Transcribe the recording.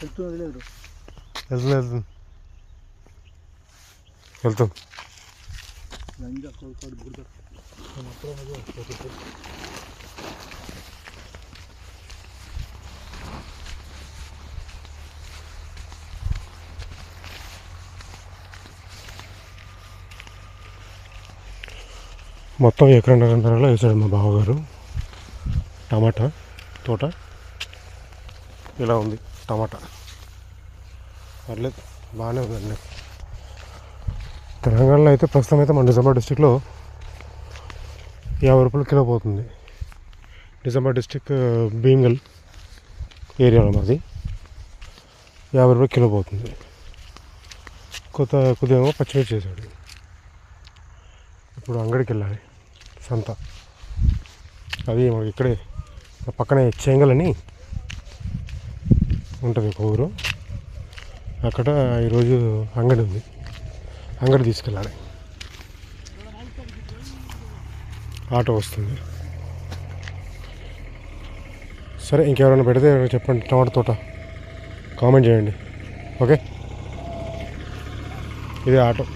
వెళ్తున్నది లేదు వెళ్తుంది వెళ్తుంది వెళ్తాం. మొత్తం ఎకరన్నరన్నరలో వేసాడు మా బావగారు. టమాటా తోట. ఇలా ఉంది టమాటా. పర్లేదు బాగానే ఉందండి తెలంగాణలో అయితే ప్రస్తుతం అయితే మన నిజామాబాద్ డిస్టిక్లో యాభై రూపాయలు కిలో పోతుంది. నిజామాబాద్ డిస్టిక్ భీమ్గల్ ఏరియాలో మాది యాభై రూపాయలు కిలో పోతుంది. కొత్త కొద్దిగా పచ్చిమిర్చి చేశాడు. ఇప్పుడు అంగడికి వెళ్ళాలి సంత. అది మనకి ఇక్కడే పక్కనే చేంగలని ఉంటుంది ఒక ఊరు. అక్కడ ఈరోజు అంగడి ఉంది. అంగడి తీసుకెళ్ళాలి. ఆటో వస్తుంది. సరే ఇంకెవరైనా పెడితే చెప్పండి. టమాటా తోట. కామెంట్ చేయండి. ఓకే? ఇది ఆటో.